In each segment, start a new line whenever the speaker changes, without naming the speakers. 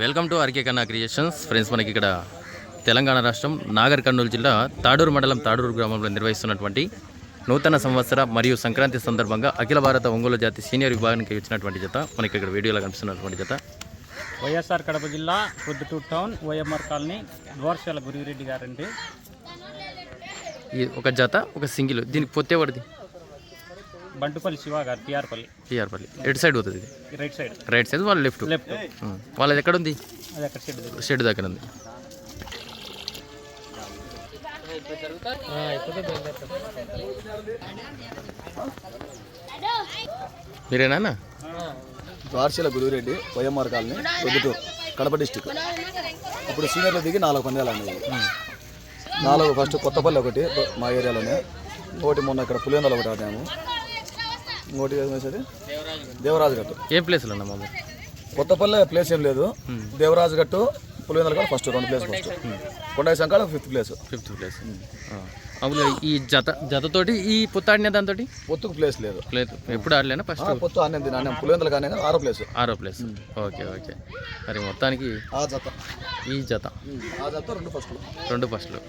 Welcome to RK Kanna creations friends మనకి ఇక్కడ తెలంగాణ రాష్ట్రం నాగర్ కర్నూలు జిల్లా తాడూరు మండలం తాడూరు గ్రామంలో నిర్వహిస్తున్నటువంటి నూతన సంవత్సర మరియు సంక్రాంతి సందర్భంగా అఖిల భారత ఒంగోలు జాతి సీనియర్ విభాగానికి వచ్చినటువంటి జత మనకి ఇక్కడ వీడియోలో కనిపిస్తున్నటువంటి జత.
వైఎస్ఆర్ కడప జిల్లా Proddatur town OMR colony Dwarashala Gurireddy గారండి.
ఒక జత ఒక సింగిల్. దీనికి పొత్తే పడింది
బంటుపల్లి శివ గారు టిఆర్పల్లి.
పిఆర్పల్లి ఎటు సైడ్ పోతుంది ఇది?
Right side.
రైట్ సైడ్ వాళ్ళ లెఫ్ట్.
లెఫ్ట్.
వాళ్ళది ఎక్కడ ఉంది?
అది అక్కడ షెడ్ దగ్గర.
షెడ్ దగ్గర ఉంది. మీరేనా
Dwarasila Guruvureddy YMR colony Proddatur Kadapa district. అప్పుడు సీనియర్లు దిగి నాలుగు పందాలు అనేవి నాలుగు ఫస్ట్ కొత్తపల్లి ఒకటి మా ఏరియాలోనే. ఇంకోటి మొన్న ఇక్కడ పులివెందలు ఒకటి ఆడాము. ఇంకోటి ఏమేసేది దేవరాజు గట్టు
ఏ ప్లేస్లో అన్న మామ
కొత్తపల్లి ప్లేస్ ఏం లేదు. దేవరాజు గట్టు పులివెందలు కూడా ఫస్ట్ రెండు ప్లేస్ ఫస్ట్ కొండ సంకాల ఫిఫ్త్ ప్లేస్
ఫిఫ్త్ ప్లేస్ అవును ఈ జత జతతోటి ఈ పుత్తాడిన దాంతో
పొత్తుకు ప్లేస్ లేదు.
లేదు. ఎప్పుడు ఆడలేనా ఫస్ట్
పొత్తు అన్నం తిని అన్నం పులివెందలు కానీ ఆరో ప్లేస్
ఆరో ప్లేస్ ఓకే ఓకే. మరి మొత్తానికి
ఆ జత.
ఈ జత.
ఆ జత రెండు ఫస్ట్
రెండు ఫస్ట్లు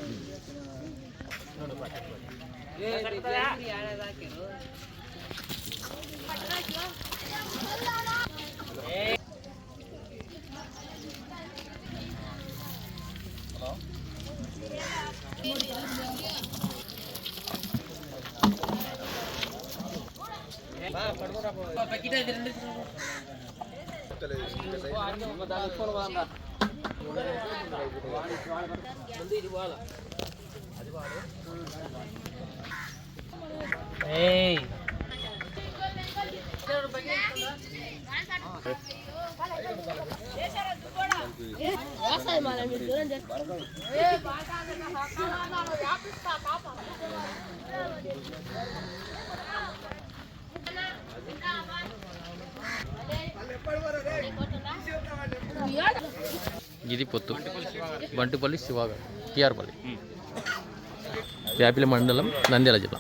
Hey. ఇది పొత్తు. బంటుపల్లి శివాగ టిఆర్పల్లి. వ్యాపిల మండలం నంద్యాల జిల్లా.